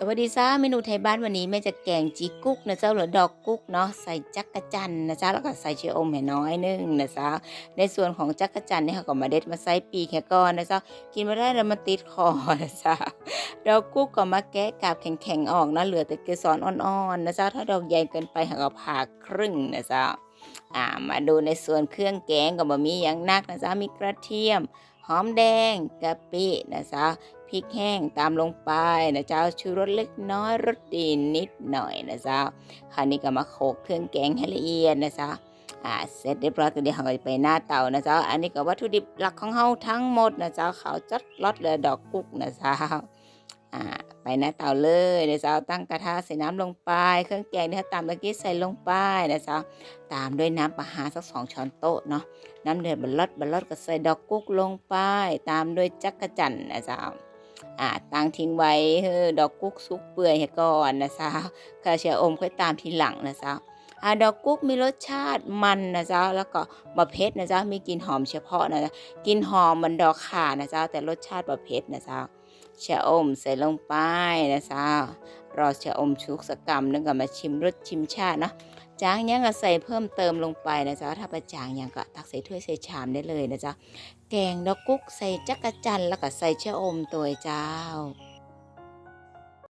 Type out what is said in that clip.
สวัสดีจ้าเมนูไทยบ้านวันนี้แม่จะแกงจีกุ๊กนะเจ้าหรือดอกกุ๊กเนาะใส่จักระจันนะจ้าแล้วก็ใส่เชออมแห่น้อยนึงนะจ้าในส่วนของจักระจันเนี่ยเขาก็มาเด็ดมาใส่ปีแค่ก้อนนะจ้ากินมาได้แล้วมันติดคอนะจ้าดอกกุ๊กก็มาแกะกาบแข็งๆออกนะเหลือแต่เกสรอ่อนๆนะจ้าถ้าดอกใหญ่เกินไปเขาก็ผ่าครึ่งนะจ้าอ่ามาดูในส่วนเครื่องแกงก็บ่มีอย่างนักนะจ้ามีกระเทียม หอมแดงกะปินะจ๊ะ พริกแห้งตามลงไปนะเจ้าชูรสเล็กน้อยรสดีนิดหน่อยนะจ๊ะคราวนี้ก็มาโขลกเครื่องแกงให้ละเอียดนะจ๊ะอ่าเสร็จเรียบร้อยก็เดี๋ยวเราจะไปหน้าเตานะจ๊ะอันนี้ก็วัตถุดิบหลักของเฮาทั้งหมดนะจ๊ะขาจัดรสเลยดอกกุ๊กนะจ๊ะอ่าไปหน้าเตาเลยนะจ๊ะตั้งกระทะใส่น้ำลงไป เครื่องแกงที่เราตามเมื่อกี้ใส่ลงไปนะจ๊ะตามด้วยน้ำปลาหาสักสองช้อนโต๊ะเนาะน้ำเดือดบลลดบลลดก็ใส่ดอกกุ๊กลงไป ตามด้วยจักระจันนะจ๊ะ อ่าตั้งทิ้งไว้เฮ้อดอกกุ๊กซุกเปื่อยก่อนนะจ๊ะข้าเชียอมค่อยตามทีหลังนะจ๊ะอ่าดอกกุ๊กมีรสชาติมันนะจ๊ะแล้วก็บะเพ็ดนะจ๊ะมีกลิ่นหอมเฉพาะนะจ๊ะกลิ่นหอมเหมันดอกข่านะจ๊ะแต่รสชาติบะเพ็ดนะจ๊ะ ชะอมใส่ลงไปนะจ๊ะรอเชียอมชุกสกรรมนึงก็มาชิมรสชิมชาติเนาะจางยังก็ใส่เพิ่มเติมลงไปนะจ๊ะถ้าประจางยังก็ตักใส่ถ้วยใส่ชามได้เลยนะจ๊ะแกงดอกกุ๊กใส่จักระจันแล้วก็ใส่ชะอมตัวเจ้า